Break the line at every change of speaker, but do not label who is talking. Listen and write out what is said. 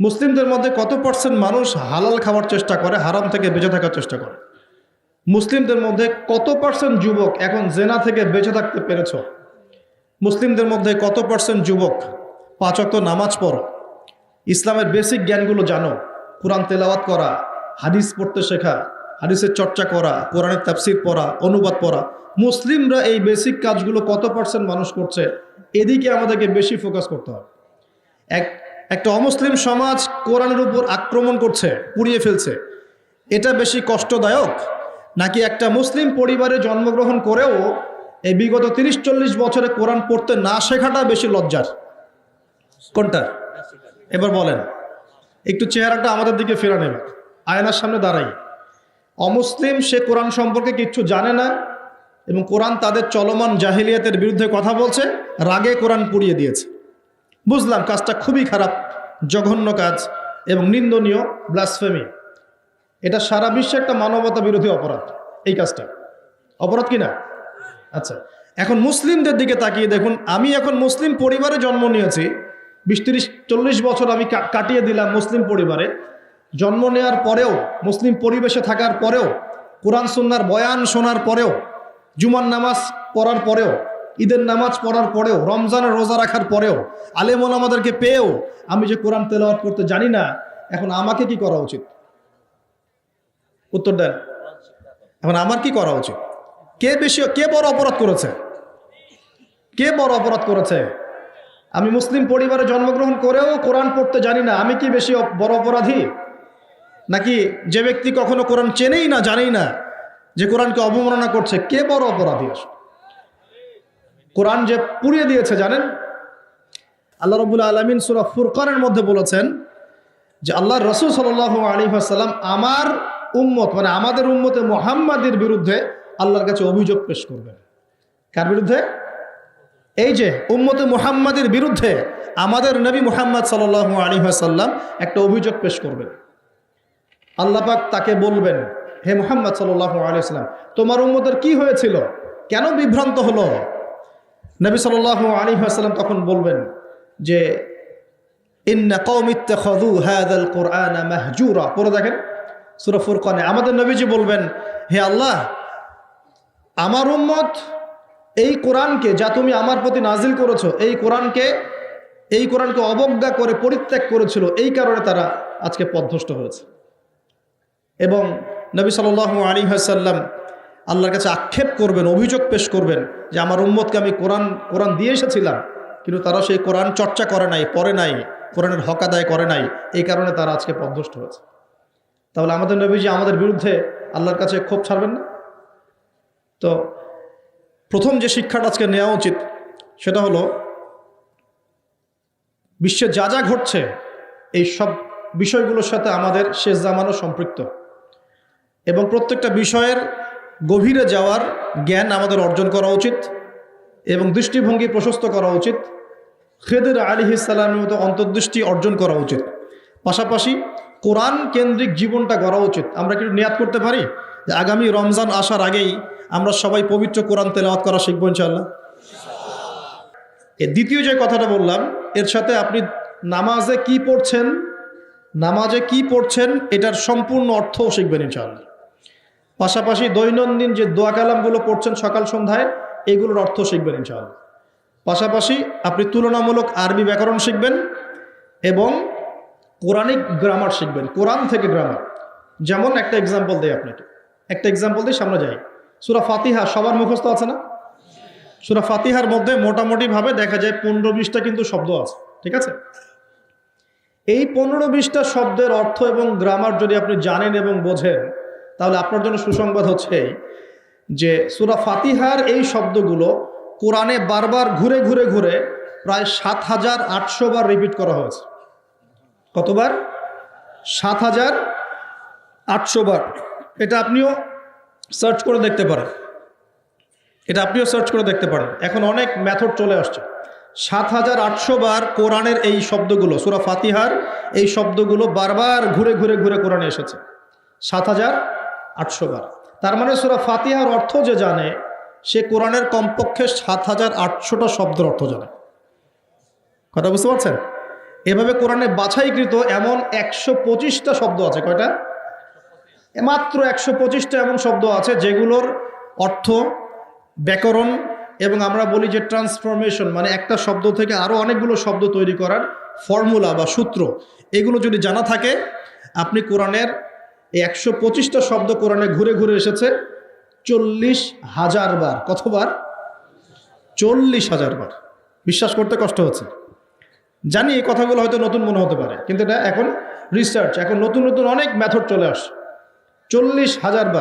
মুসলিমদের মধ্যে কত পার্সেন্ট মানুষ হালাল খাওয়ার চেষ্টা করে, হারাম থেকে বেঁচে থাকার চেষ্টা করে? মুসলিমদের মধ্যে কত পার্সেন্ট যুবক এখন জেনা থেকে বেঁচে থাকতে পেরেছ? মুসলিমদের মধ্যে কত পার্সেন্ট যুবক পাঁচক নামাজ পড়ো? ইসলামের বেসিক জ্ঞানগুলো জানো। কোরআন তেলাওয়াত করা, হাদিস পড়তে শেখা, হাদিসের চর্চা করা, কোরআনের তাফসির পড়া, অনুবাদ পড়া। মুসলিমরা এই বেসিক কাজগুলো কত পার্সেন্ট মানুষ করছে? এদিকে আমাদেরকে বেশি ফোকাস করতে হবে। এক একটা অমুসলিম সমাজ কোরআনের উপর আক্রমণ করছে, পুড়িয়ে ফেলছে। এটা বেশি কষ্টদায়ক? নাকি একটা মুসলিম পরিবারে জন্মগ্রহণ করেও এই বিগত তিরিশ চল্লিশ বছরে কোরআন পড়তে না শেখাটা বেশি লজ্জার? কোনটা? এবার বলেন। একটু চেহারাটা আমাদের দিকে ফেরা নেবে আয়নার সামনে দাঁড়াই। অমুসলিম সে কোরআন সম্পর্কে কিচ্ছু জানে না এবং কোরআন তাদের চলমান জাহিলিয়াতের বিরুদ্ধে কথা বলছে, রাগে কোরআন পুড়িয়ে দিয়েছে। বুঝলাম কাজটা খুবই খারাপ, জঘন্য কাজ এবং নিন্দনীয় ব্লাসফেমি এটা সারা বিশ্বে একটা মানবতা বিরোধী অপরাধ, এই কাজটা। অপরাধ কি না? আচ্ছা এখন মুসলিমদের দিকে তাকিয়ে দেখুন, আমি এখন মুসলিম পরিবারে জন্ম নিয়েছি, বিশ, তিরিশ, চল্লিশ বছর আমি কাটিয়ে দিলাম মুসলিম পরিবারে। জন্ম নেওয়ার পরেও, মুসলিম পরিবেশে থাকার পরেও, কোরআন, সুন্নার বয়ান শোনার পরেও, জুমার নামাজ পড়ার পরেও ঈদের নামাজ পড়ার পরেও, রমজানের রোজা রাখার পরেও আলেমন আমাদেরকে পেয়েও আমি যে কোরআন তেলাওয়াত করতে জানি না, এখন আমাকে কি করা উচিত? উত্তর দেন। এখন আমার কি করা উচিত? কে বেশি, কে বড় অপরাধ করেছে? কে বড় অপরাধ করেছে? আমি মুসলিম পরিবারে জন্মগ্রহণ করেও কোরআন পড়তে জানি না, আমি কি বেশি বড় অপরাধী? নাকি যে ব্যক্তি কখনো কোরআন চেনেই না, জানেই না যে কোরআনকে অবমাননা করছে, কে বড় অপরাধী আসলে? কোরআন যে পুড়িয়ে দিয়েছে, জানেন? আল্লাহ রবুল্লা আলমিন সুরা ফুরকানের মধ্যে বলেছেন যে আল্লাহ রসুল সাল আলী আসাল্লাম আমার উম্মত মানে আমাদের উম্মতে মোহাম্মদের বিরুদ্ধে আল্লাহর কাছে অভিযোগ পেশ করবেন। কার বিরুদ্ধে? এই যে উম্মতে মুহাম্মাদের বিরুদ্ধে আমাদের নবী মুহাম্মদ সাল আলী সাল্লাম একটা অভিযোগ পেশ করবেন। আল্লাপাক তাকে বলবেন, হে মোহাম্মদ সাল্লাহ আলী সাল্লাম তোমার উম্মতের কি হয়েছিল? কেন বিভ্রান্ত হলো? নবী সাল আলী সাল্লাম তখন বলবেন যে, ইন্না কৌমিত্তাখু হাদাল কোরআন মাহজুরা। পড়ে দেখেন, সুরা ফুরকানে। আমাদের নবীজি বলবেন, হে আল্লাহ, আমার উম্মত এই কোরআনকে, যা তুমি আমার প্রতি নাজিল করেছ, এই কোরআনকে এই কোরআনকে অবজ্ঞা করে পরিত্যাগ করেছিল, এই কারণে তারা আজকে পথভ্রষ্ট হয়েছে। এবং নবী সাল আলী সাল্লাম আল্লাহর কাছে আক্ষেপ করবেন, অভিযোগ পেশ করবেন যে আমার উম্মতকে আমি কোরআন কোরআন দিয়ে এসেছিলাম, কিন্তু তারা সেই কোরআন চর্চা করে নাই, পড়ে নাই, কোরআনের হক আদায় করে নাই, এই কারণে তারা আজকে পথভ্রষ্ট হয়েছে। তাহলে আমাদের নবীজি আমাদের বিরুদ্ধে আল্লাহর কাছে ক্ষোভ ছাড়বেন না? তো প্রথম যে শিক্ষাটা আজকে নেওয়া উচিত, সেটা হলো বিশ্বে যা যা ঘটছে, এই সব বিষয়গুলোর সাথে আমাদের শেষ জামানো সম্পৃক্ত। এবং প্রত্যেকটা বিষয়ের গভীরে যাওয়ার জ্ঞান আমাদের অর্জন করা উচিত এবং দৃষ্টিভঙ্গি প্রশস্ত করা উচিত। খেদের আলী ইসালামের মতো অন্তর্দৃষ্টি অর্জন করা উচিত। পাশাপাশি কোরআন কেন্দ্রিক জীবনটা গড়া উচিত। আমরা কি নিয়াত করতে পারি? যে আগামী রমজান আসার আগেই আমরা সবাই পবিত্র কোরআন তেলাওয়াত করা শিখব ইনশাল্লাহ দ্বিতীয় যে কথাটা বললাম, এর সাথে আপনি নামাজে কি পড়ছেন, নামাজে কি পড়ছেন, এটার সম্পূর্ণ অর্থও শিখবেন ইনশাআল্লাহ। পাশাপাশি দৈনন্দিন যে দোয়া কালামগুলো পড়ছেন সকাল সন্ধ্যায়, এগুলোর অর্থ শিখবেন ইনশাআল্লাহ। পাশাপাশি আপনি তুলনামূলক আরবি ব্যাকরণ শিখবেন এবং কোরআনিক গ্রামার শিখবেন, কোরআন থেকে গ্রামার। যেমন একটা এক্সাম্পল দেয় আপনাকে। একটা এক্সাম্পল দিয়ে সামনে যাই। সুরা ফাতিহা সবার মুখস্থ আছে না? সুরা ফাতিহার মধ্যে মোটামুটিভাবে দেখা যায় পনেরো বিশটা কিন্তু শব্দ আছে, ঠিক আছে? এই পনেরো বিশটা শব্দের অর্থ এবং গ্রামার যদি আপনি জানেন এবং বোঝেন তাহলে আপনার জন্য সুসংবাদ হচ্ছে যে সুরা ফাতিহার এই শব্দগুলো কোরআনে বারবার ঘুরে ঘুরে ঘুরে প্রায় সাত হাজার আটশো বার রিপিট করা হয়েছে। কতবার? সাত হাজার আটশো বার। এটা আপনিও সার্চ করে দেখতে পারেন। এটা আপনিও সার্চ করে দেখতে পারেন। এখন অনেক মেথড চলে আসছে। সাত হাজার আটশো বার কোরআনের এই শব্দগুলো, সুরা ফাতিহার এই শব্দগুলো বারবার ঘুরে ঘুরে ঘুরে কোরআনে এসেছে। সাত হাজার আটশো বার। তার মানে সুরা ফাতিহার অর্থ যে জানে, সে কোরআনের কমপক্ষে সাত হাজার আটশোটা শব্দের অর্থ জানে। কথা বুঝতে পারছেন? এভাবে কোরআনে বাছাইকৃত এমন একশো পঁচিশটা শব্দ আছে। কয়টা? মাত্র একশো পঁচিশটা এমন শব্দ আছে যেগুলোর অর্থ ব্যাকরণ এবং আমরা বলি যে ট্রান্সফরমেশন মানে একটা শব্দ থেকে আরও অনেকগুলো শব্দ তৈরি করার ফর্মুলা বা সূত্র। এগুলো যদি জানা থাকে, আপনি কোরআনের এই একশো পঁচিশটা শব্দ কোরআনে ঘুরে ঘুরে এসেছে। চল্লিশ হাজার বার। কতবার? চল্লিশ হাজার বার। বিশ্বাস করতে কষ্ট হচ্ছে। জানি এই কথাগুলো হয়তো নতুন মনে হতে পারে, কিন্তু এটা এখন রিসার্চ এখন নতুন নতুন অনেক মেথড চলে আস চল্লিশ হাজার বার।